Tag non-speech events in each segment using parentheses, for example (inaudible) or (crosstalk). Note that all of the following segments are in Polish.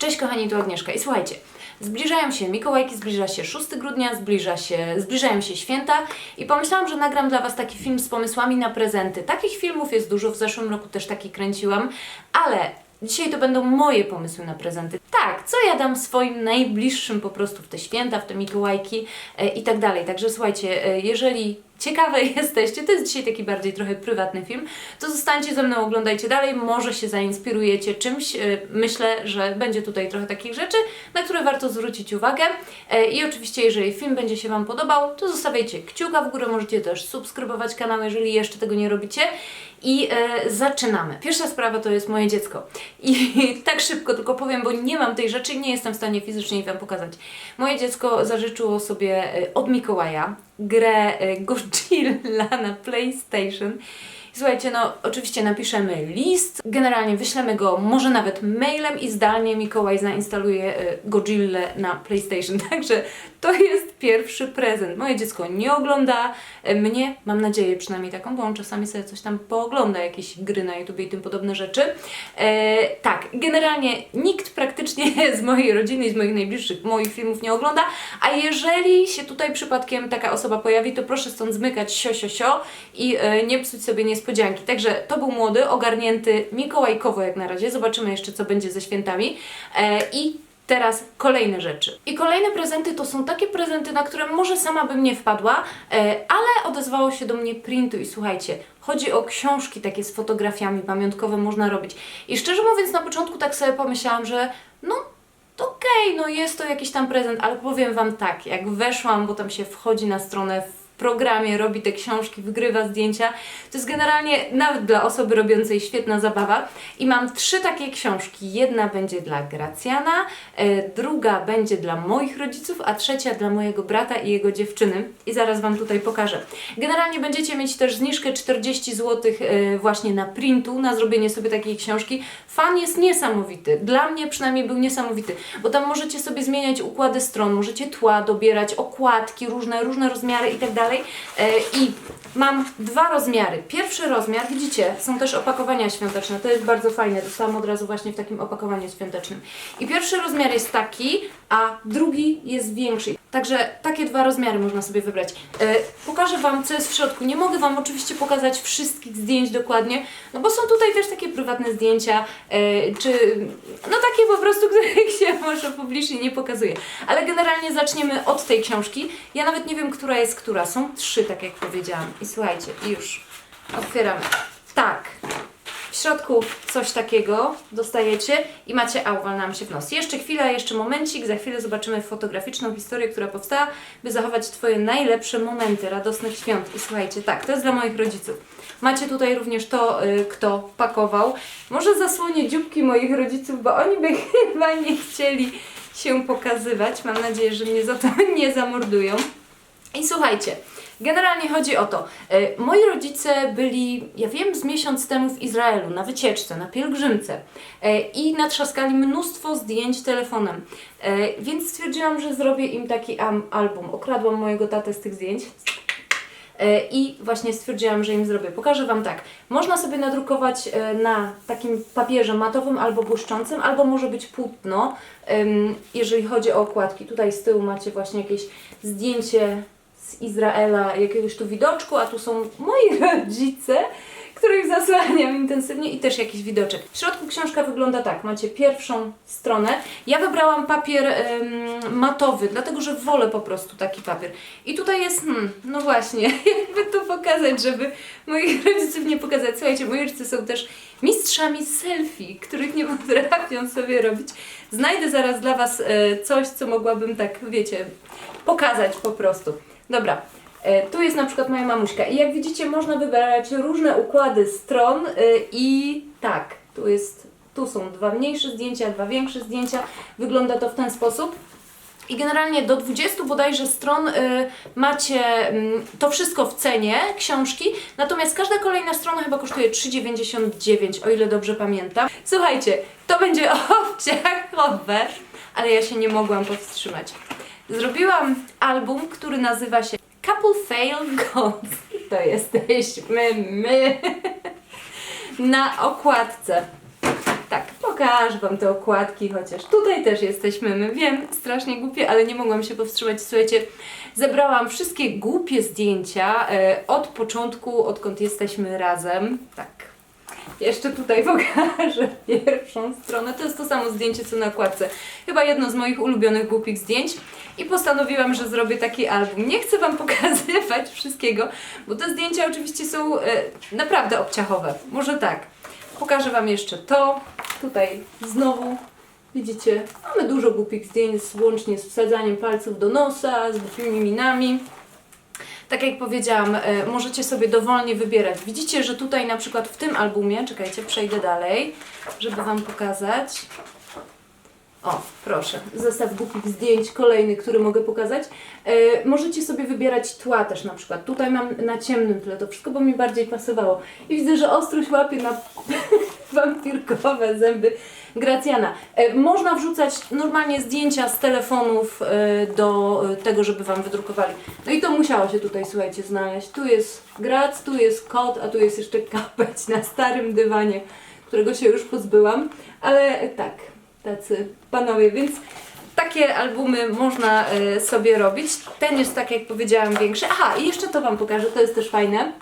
Cześć kochani, tu Agnieszka i słuchajcie, zbliżają się Mikołajki, zbliża się 6 grudnia, zbliża się, zbliżają się święta i pomyślałam, że nagram dla Was taki film z pomysłami na prezenty. Takich filmów jest dużo, w zeszłym roku też taki kręciłam, ale dzisiaj to będą moje pomysły na prezenty. Tak, co ja dam swoim najbliższym po prostu w te święta, w te Mikołajki e, i tak dalej. Także słuchajcie, e, jeżeli ciekawe (laughs) jesteście, to jest dzisiaj taki bardziej trochę prywatny film, to zostańcie ze mną, oglądajcie dalej, może się zainspirujecie czymś. E, Myślę, że będzie tutaj trochę takich rzeczy, na które warto zwrócić uwagę. E, I oczywiście, jeżeli film będzie się Wam podobał, to zostawiajcie kciuka w górę, możecie też subskrybować kanał, jeżeli jeszcze tego nie robicie. I e, zaczynamy. Pierwsza sprawa to jest moje dziecko. I (laughs) tak szybko tylko powiem, bo nie mam tej rzeczy nie jestem w stanie fizycznie Wam pokazać. Moje dziecko zażyczyło sobie e, od Mikołaja grę e, Godzilla (laughs) na PlayStation. Słuchajcie, no oczywiście napiszemy list, generalnie wyślemy go może nawet mailem i zdalnie Mikołaj zainstaluje e, Godzilla na PlayStation. (laughs) Także to jest pierwszy prezent. Moje dziecko nie ogląda e, mnie, mam nadzieję przynajmniej taką, bo on czasami sobie coś tam poogląda, jakieś gry na YouTube i tym podobne rzeczy. E, tak, generalnie nikt praktycznie (laughs) z mojej rodziny i z moich najbliższych moich filmów nie ogląda, a jeżeli się tutaj przypadkiem taka osoba pojawi, to proszę stąd zmykać sio, sio, sio i e, nie psuć sobie niespodzianki. Także to był młody, ogarnięty mikołajkowo jak na razie. Zobaczymy jeszcze, co będzie ze świętami. E, I Teraz kolejne rzeczy. I kolejne prezenty to są takie prezenty, na które może sama bym nie wpadła, e, ale odezwało się do mnie printu i słuchajcie, chodzi o książki takie z fotografiami pamiątkowe można robić. I szczerze mówiąc, na początku tak sobie pomyślałam, że no okej, no jest to jakiś tam prezent, ale powiem Wam tak, jak weszłam, bo tam się wchodzi na stronę programie, robi te książki, wygrywa zdjęcia, to jest generalnie nawet dla osoby robiącej świetna zabawa. I mam trzy takie książki. Jedna będzie dla Gracjana, e, druga będzie dla moich rodziców, a trzecia dla mojego brata i jego dziewczyny. I zaraz Wam tutaj pokażę. Generalnie będziecie mieć też zniżkę 40 zł e, właśnie na printu, na zrobienie sobie takiej książki. Fan jest niesamowity. Dla mnie przynajmniej był niesamowity, bo tam możecie sobie zmieniać układy stron, możecie tła dobierać, okładki, różne, różne rozmiary i tak dalej. E, I mam dwa rozmiary. Pierwszy rozmiar, widzicie, są też opakowania świąteczne. To jest bardzo fajne. Dostałam od razu właśnie w takim opakowaniu świątecznym. I pierwszy rozmiar jest taki, a drugi jest większy. Także takie dwa rozmiary można sobie wybrać. E, pokażę Wam, co jest w środku. Nie mogę Wam oczywiście pokazać wszystkich zdjęć dokładnie, no bo są tutaj też takie prywatne zdjęcia, e, czy no takie po prostu, (laughs) których się może publicznie nie pokazuje. Ale generalnie zaczniemy od tej książki. Ja nawet nie wiem, która jest która. Są trzy, tak jak powiedziałam. I słuchajcie, już otwieramy. Tak. Środku coś takiego dostajecie i macie, a uwal nam się w nos. Jeszcze chwila, jeszcze momencik, za chwilę zobaczymy fotograficzną historię, która powstała, by zachować Twoje najlepsze momenty radosnych świąt. I słuchajcie, tak, to jest dla moich rodziców. Macie tutaj również to, y, kto pakował. Może zasłonię dzióbki moich rodziców, bo oni by (laughs) chyba nie chcieli się pokazywać. Mam nadzieję, że mnie za to (laughs) nie zamordują. I słuchajcie, generalnie chodzi o to. E, moi rodzice byli, ja wiem, z miesiąc temu w Izraelu na wycieczce, na pielgrzymce e, i natrzaskali mnóstwo zdjęć telefonem. E, więc stwierdziłam, że zrobię im taki album. Okradłam mojego tatę z tych zdjęć. I właśnie stwierdziłam, że im zrobię. Pokażę Wam tak. Można sobie nadrukować na takim papierze matowym albo błyszczącym, albo może być płótno, jeżeli chodzi o okładki. Tutaj z tyłu macie właśnie jakieś zdjęcie z Izraela, jakiegoś tu widoczku, a tu są moi (laughs) rodzice, których zasłaniam intensywnie i też jakiś widoczek. W środku książka wygląda tak. Macie pierwszą stronę. Ja wybrałam papier em, matowy, dlatego że wolę po prostu taki papier. I tutaj jest, hmm, no właśnie, (laughs) jakby to pokazać, żeby moich (laughs) rodziców nie pokazać. Słuchajcie, moi rodzice są też mistrzami selfie, których nie potrafią sobie robić. Znajdę zaraz dla Was e, coś, co mogłabym tak, wiecie, pokazać po prostu. Dobra, e, tu jest na przykład moja mamuśka i jak widzicie można wybierać różne układy stron e, i tak, tu jest, tu są dwa mniejsze zdjęcia, dwa większe zdjęcia, wygląda to w ten sposób. I generalnie do 20 bodajże stron y, macie mm, to wszystko w cenie książki, natomiast każda kolejna strona chyba kosztuje 3,99, o ile dobrze pamiętam. Słuchajcie, to będzie (laughs) obciachowe, ale ja się nie mogłam powstrzymać. Zrobiłam album, który nazywa się Couple Fail Gods. To jesteśmy my. Na okładce. Tak, pokaż pokażę Wam te okładki, chociaż tutaj też jesteśmy, my wiem, strasznie głupie, ale nie mogłam się powstrzymać. Słuchajcie, zebrałam wszystkie głupie zdjęcia e, od początku, odkąd jesteśmy razem. Tak. Jeszcze tutaj pokażę pierwszą stronę. To jest to samo zdjęcie, co na okładce. Chyba jedno z moich ulubionych głupich zdjęć. I postanowiłam, że zrobię taki album. Nie chcę Wam (laughs) pokazywać wszystkiego, bo te zdjęcia oczywiście są e, naprawdę obciachowe. Może tak. Pokażę Wam jeszcze to. Tutaj znowu widzicie, mamy dużo głupich zdjęć, łącznie z wsadzaniem palców do nosa, z głupimi minami. Tak jak powiedziałam, e, możecie sobie dowolnie wybierać. Widzicie, że tutaj na przykład w tym albumie, czekajcie, przejdę dalej, żeby Wam pokazać. O, proszę, zestaw głupich zdjęć, kolejny, który mogę pokazać. E, możecie sobie wybierać tła też na przykład. Tutaj mam na ciemnym tle to wszystko, bo mi bardziej pasowało. I widzę, że ostrość łapie na (laughs) (laughs) wampirkowe zęby Gracjana. E, można wrzucać normalnie zdjęcia z telefonów e, do e, tego, żeby Wam wydrukowali. No i to musiało się tutaj, słuchajcie, znaleźć. Tu jest Grac, tu jest kot, a tu jest jeszcze kapeć na starym dywanie, którego się już pozbyłam. Ale tak, tacy panowie, więc takie albumy można sobie robić. Ten jest, tak jak powiedziałam, większy. Aha, i jeszcze to Wam pokażę, to jest też fajne.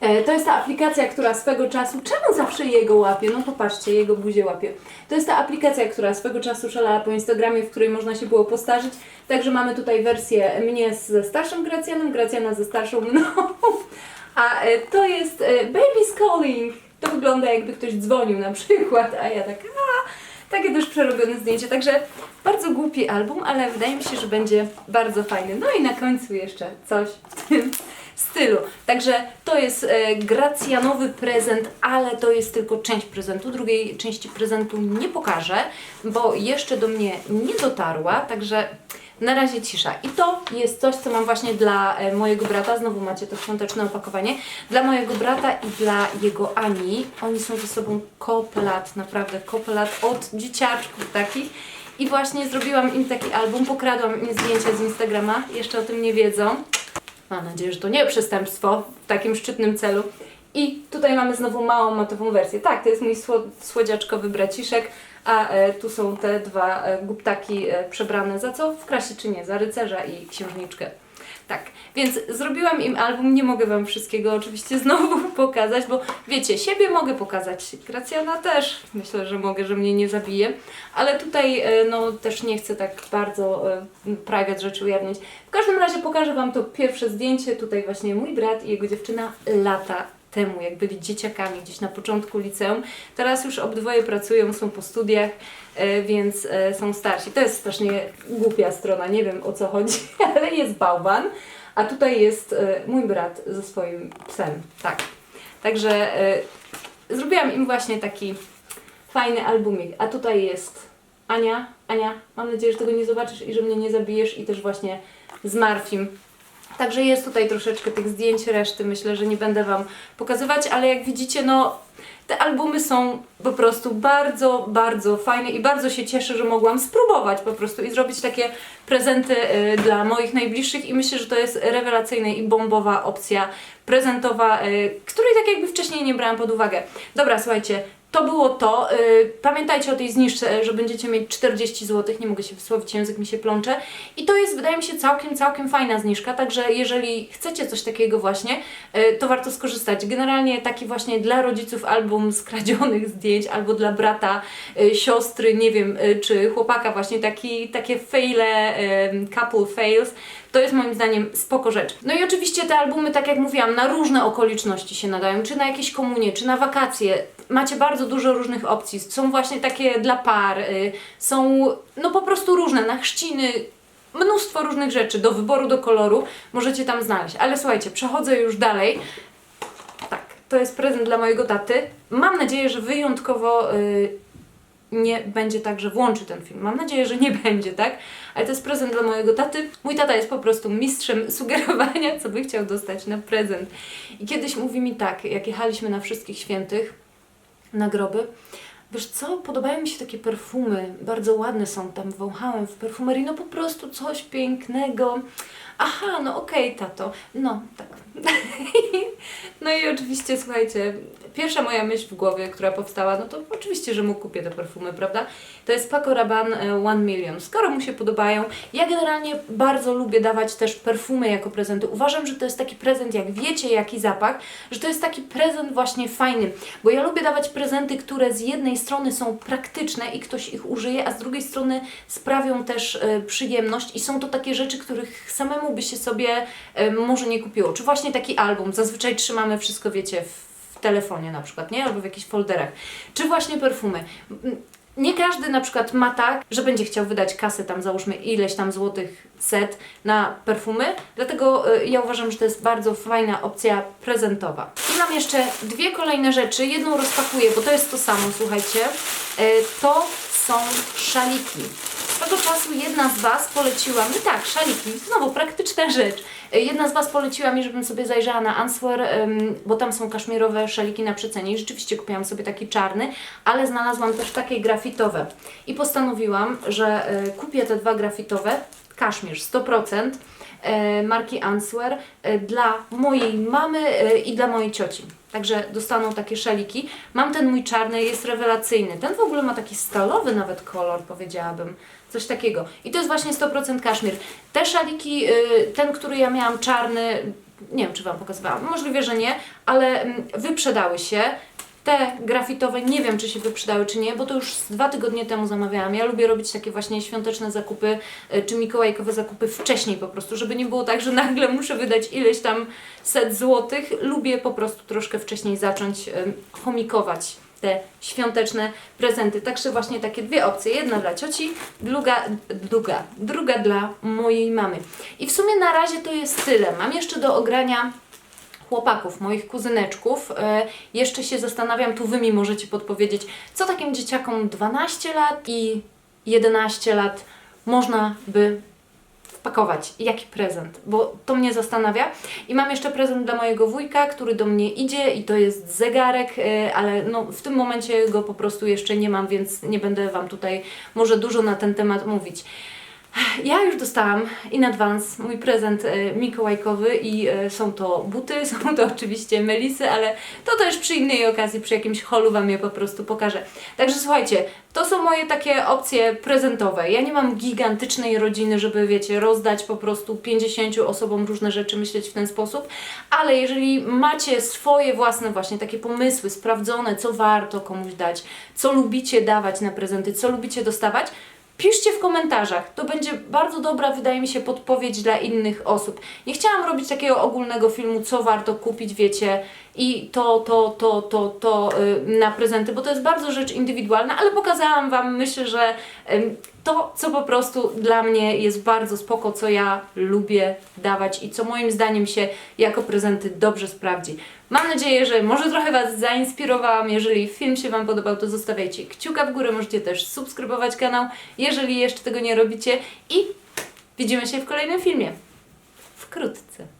E, To jest ta aplikacja, która swego czasu. Czemu zawsze jego łapie? No popatrzcie, jego buzię łapie. To jest ta aplikacja, która swego czasu szalała po Instagramie, w której można się było postarzyć. Także mamy tutaj wersję mnie ze starszym Gracjanem, Gracjana ze starszą mną. (laughs) A e, to jest e, Baby's Calling. To wygląda jakby ktoś dzwonił na przykład, a ja tak. A, takie też przerobione zdjęcie. Także bardzo głupi album, ale wydaje mi się, że będzie bardzo fajny. No i na końcu jeszcze coś w tym stylu. Także to jest e, gracjanowy prezent, ale to jest tylko część prezentu. Drugiej części prezentu nie pokażę, bo jeszcze do mnie nie dotarła, także na razie cisza. I to jest coś, co mam właśnie dla e, mojego brata. Znowu macie to świąteczne opakowanie. Dla mojego brata i dla jego Ani. Oni są ze sobą kopę lat, naprawdę kopę lat od dzieciaczków takich. I właśnie zrobiłam im taki album, pokradłam im zdjęcia z Instagrama, jeszcze o tym nie wiedzą. Mam nadzieję, że to nie przestępstwo w takim szczytnym celu. I tutaj mamy znowu małą matową wersję. Tak, to jest mój sło- słodziaczkowy braciszek, a e, tu są te dwa e, e, przebrane za co? W krasie czy nie? Za rycerza i księżniczkę. Tak, więc zrobiłam im album, nie mogę Wam wszystkiego oczywiście (laughs) znowu pokazać, bo wiecie, siebie mogę pokazać, Gracjana też, myślę, że mogę, że mnie nie zabije, ale tutaj e, no też nie chcę tak bardzo e, private rzeczy ujawniać. W każdym razie pokażę Wam to pierwsze zdjęcie, tutaj właśnie mój brat i jego dziewczyna lata temu, jak byli dzieciakami gdzieś na początku liceum. Teraz już obydwoje pracują, są po studiach, e, więc e, są starsi. To jest strasznie głupia strona, nie wiem o co chodzi, (laughs) ale jest bałwan, a tutaj jest e, mój brat ze swoim psem. Tak. Także zrobiłam im właśnie taki fajny albumik, a tutaj jest Ania. Ania, mam nadzieję, że tego nie zobaczysz i że mnie nie zabijesz i też właśnie z Marfim Także jest tutaj troszeczkę tych zdjęć, reszty myślę, że nie będę Wam pokazywać, ale jak widzicie, no te albumy są po prostu bardzo, bardzo fajne i bardzo się cieszę, że mogłam spróbować po prostu i zrobić takie prezenty y, dla moich najbliższych i myślę, że to jest rewelacyjna i bombowa opcja prezentowa, y, której tak jakby wcześniej nie brałam pod uwagę. Dobra, słuchajcie, to było to. Y, Pamiętajcie o tej zniżce, że będziecie mieć 40 zł. Nie mogę się wysłowić, język mi się plącze. I to jest, wydaje mi się, całkiem, całkiem fajna zniżka. Także jeżeli chcecie coś takiego właśnie, y, to warto skorzystać. Generalnie taki właśnie dla rodziców album skradzionych (laughs) zdjęć, albo dla brata, y, siostry, nie wiem, czy chłopaka, właśnie taki, takie faile, couple fails. To jest moim zdaniem spoko rzecz. No i oczywiście te albumy, tak jak mówiłam, na różne okoliczności się nadają, czy na jakieś komunie, czy na wakacje. Macie bardzo dużo różnych opcji. Są właśnie takie dla par, y, są no po prostu różne, na chrzciny, mnóstwo różnych rzeczy do wyboru, do koloru możecie tam znaleźć. Ale słuchajcie, przechodzę już dalej. Tak, to jest prezent dla mojego taty. Mam nadzieję, że wyjątkowo y, nie będzie tak, że włączy ten film. Mam nadzieję, że nie (laughs) będzie, tak? Ale to jest prezent dla mojego taty. Mój tata jest po prostu mistrzem (laughs) sugerowania, co by chciał dostać na prezent. I kiedyś mówi mi tak, jak jechaliśmy na wszystkich świętych, na groby, Wiesz co, podobają mi się takie perfumy, bardzo ładne są, tam wąchałem w perfumerii, no po prostu coś pięknego. Aha, no okej, tato, no tak. (laughs) no i oczywiście, słuchajcie, pierwsza moja myśl w głowie, która powstała, no to oczywiście, że mu kupię te perfumy, prawda? To jest Paco Rabanne e, One Million. Skoro mu się podobają, ja generalnie bardzo lubię dawać też perfumy jako prezenty. Uważam, że to jest taki prezent, jak wiecie, jaki zapach, że to jest taki prezent właśnie fajny, bo ja lubię dawać prezenty, które z jednej strony są praktyczne i ktoś ich użyje, a z drugiej strony sprawią też e, przyjemność i są to takie rzeczy, których samemu by się sobie może nie kupiło. Czy właśnie taki album, zazwyczaj trzymamy wszystko, wiecie, w telefonie na przykład, nie? Albo w jakichś folderach. Czy właśnie perfumy. Nie każdy na przykład ma tak, że będzie chciał wydać kasę tam załóżmy ileś tam złotych set na perfumy, dlatego y, ja uważam, że to jest bardzo fajna opcja prezentowa. I mam jeszcze dwie kolejne rzeczy. Jedną rozpakuję, bo to jest to samo, słuchajcie. Y, To są szaliki. Swego czasu jedna z Was poleciła mi, tak, szaliki, znowu praktyczna rzecz. Y, Jedna z Was poleciła mi, żebym sobie zajrzała na Answer, bo tam są kaszmirowe szaliki na przecenie i rzeczywiście kupiłam sobie taki czarny, ale znalazłam też takie grafitowe. I postanowiłam, że y, kupię te dwa grafitowe, kaszmir 100%, e, marki Answer e, dla mojej mamy e, i dla mojej cioci. Także dostaną takie szaliki. Mam ten mój czarny, jest rewelacyjny. Ten w ogóle ma taki stalowy nawet kolor, powiedziałabym. Coś takiego. I to jest właśnie 100% kaszmir. Te szaliki, y, ten, który ja miałam czarny, nie wiem czy Wam pokazywałam, możliwe, że nie, ale mm, wyprzedały się. Te grafitowe nie wiem, czy się wyprzedały, czy nie, bo to już dwa tygodnie temu zamawiałam. Ja lubię robić takie właśnie świąteczne zakupy, y, czy mikołajkowe zakupy wcześniej po prostu, żeby nie było tak, że nagle muszę wydać ileś tam set złotych. Lubię po prostu troszkę wcześniej zacząć y, chomikować te świąteczne prezenty. Także właśnie takie dwie opcje. Jedna dla cioci, druga, druga, druga dla mojej mamy. I w sumie na razie to jest tyle. Mam jeszcze do ogrania chłopaków, moich kuzyneczków. E, jeszcze się zastanawiam, tu Wy mi możecie podpowiedzieć, co takim dzieciakom 12 lat i 11 lat można by wpakować, jaki prezent, bo to mnie zastanawia. I mam jeszcze prezent dla mojego wujka, który do mnie idzie i to jest zegarek, e, ale no, w tym momencie go po prostu jeszcze nie mam, więc nie będę Wam tutaj może dużo na ten temat mówić. Ja już dostałam in advance mój prezent e, mikołajkowy i e, są to buty, (laughs) są to oczywiście melisy, ale to też przy innej okazji, przy jakimś holu Wam je po prostu pokażę. Także słuchajcie, to są moje takie opcje prezentowe. Ja nie mam gigantycznej rodziny, żeby wiecie, rozdać po prostu 50 osobom różne rzeczy, myśleć w ten sposób, ale jeżeli macie swoje własne właśnie takie pomysły, sprawdzone, co warto komuś dać, co lubicie dawać na prezenty, co lubicie dostawać, Piszcie w komentarzach. To będzie bardzo dobra, wydaje mi się, podpowiedź dla innych osób. Nie chciałam robić takiego ogólnego filmu, co warto kupić, wiecie, i to, to, to, to, to y, na prezenty, bo to jest bardzo rzecz indywidualna, ale pokazałam Wam, myślę, że to, co po prostu dla mnie jest bardzo spoko, co ja lubię dawać i co moim zdaniem się jako prezenty dobrze sprawdzi. Mam nadzieję, że może trochę Was zainspirowałam. Jeżeli film się Wam podobał, to zostawiajcie kciuka w górę, możecie też subskrybować kanał, jeżeli jeszcze tego nie robicie i widzimy się w kolejnym filmie. Wkrótce.